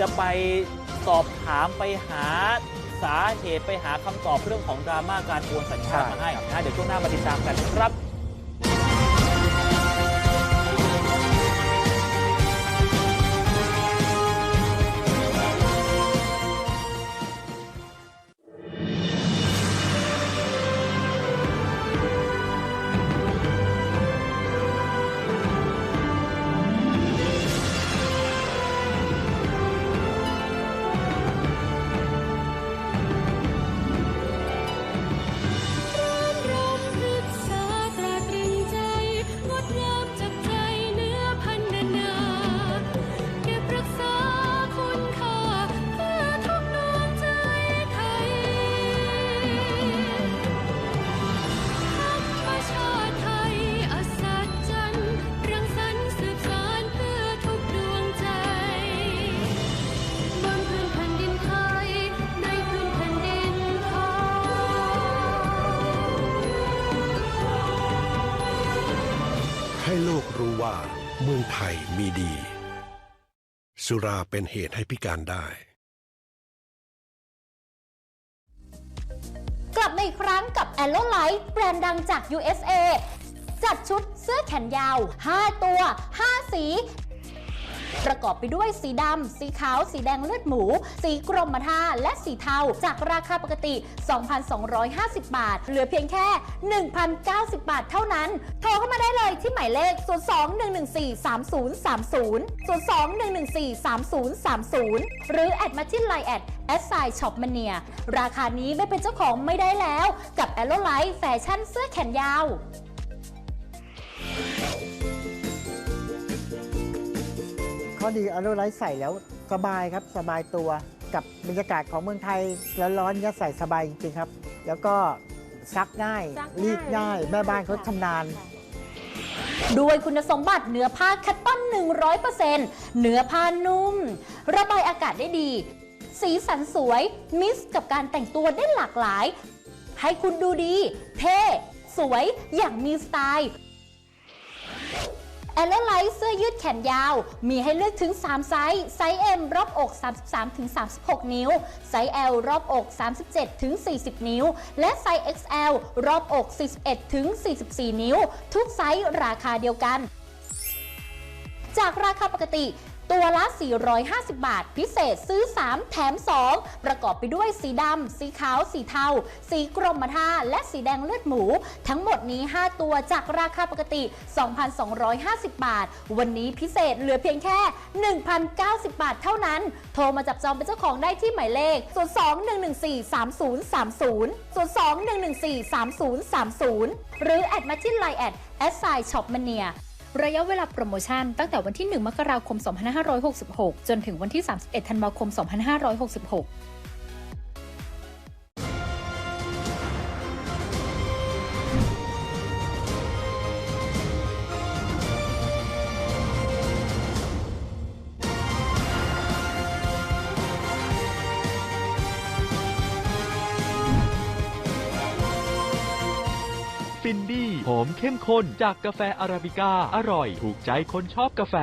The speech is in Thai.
จะไปสอบถามไปหาสาเหตุไปหาคำตอบเรื่องของดราม่าการโอนสัญชาติมาให้นะเดี๋ยวช่วงหน้ามาติดตามกันครับ ให้โลกรู้ว่าเมืองไทยมีดี สุราเป็นเหตุให้พิการได้ กลับมาอีกครั้งกับ a l l o Light แบรนด์ดังจาก USA จัดชุดเสื้อแขนยาว 5 ตัว 5 สี ประกอบไปด้วยสีดำ สีขาว สีแดงเลือดหมู สีกรมท่าและสีเทา จากราคาปกติ 2,250 บาท เหลือเพียงแค่ 1,090 บาทเท่านั้น โทรเข้ามาได้เลยที่หมายเลข 02-114-3030 02-114-3030 หรือแอดมาที่ไลน์แอดแอดไซช็อปมาเนียราคานี้ไม่เป็นเจ้าของไม่ได้แล้ว กับ a l l o Light แฟชั่นเสื้อแขนยาว ข้อดีอ l ลไลท์ใส่แล้วสบายครับสบายตัวกับบรรยากาศของเมืองไทยร้อนๆเนี่ยใส่สบายจริงๆครับ แล้วก็ซักง่ายซักง่ายรีดง่ายแม่บ้านเขาชำนาญด้วยคุณสมบัติเนื้อผ้าคัตตอน 100%เนื้อผ้านุ่ม ระบายอากาศได้ดี สีสันสวย มิสกับการแต่งตัวได้หลากหลาย ให้คุณดูดี เท่ สวยอย่างมีสไตล์ แอลเลอร์ไลท์เสื้อยืดแขนยาว มีให้เลือกถึง 3 ไซส์ ไซส์ M รอบอก 33-36 นิ้ว ไซส์ L รอบอก 37-40 นิ้ว และไซส์ XL รอบอก 41-44 นิ้ว ทุกไซส์ราคาเดียวกัน จากราคาปกติ ตัวละ 450 บาท พิเศษซื้อ 3 แถม 2 ประกอบไปด้วยสีดำ สีขาว สีเทา สีกรมท่า และสีแดงเลือดหมู ทั้งหมดนี้ 5 ตัวจากราคาปกติ 2,250 บาท วันนี้พิเศษเหลือเพียงแค่ 1,090 บาทเท่านั้น โทรมาจับจองเป็นเจ้าของได้ที่หมายเลข 02-114-3030 02-114-3030 หรือแอดมาที่ไลน์แอดแอดไซช็อปมเนีย ระยะเวลาโปรโมชั่นตั้งแต่วันที่ 1 มกราคม 2566 จนถึงวันที่ 31 ธันวาคม 2566 ฟินดี้หอมเข้มข้นจากกาแฟอาราบิก้า อร่อย ถูกใจคนชอบกาแฟ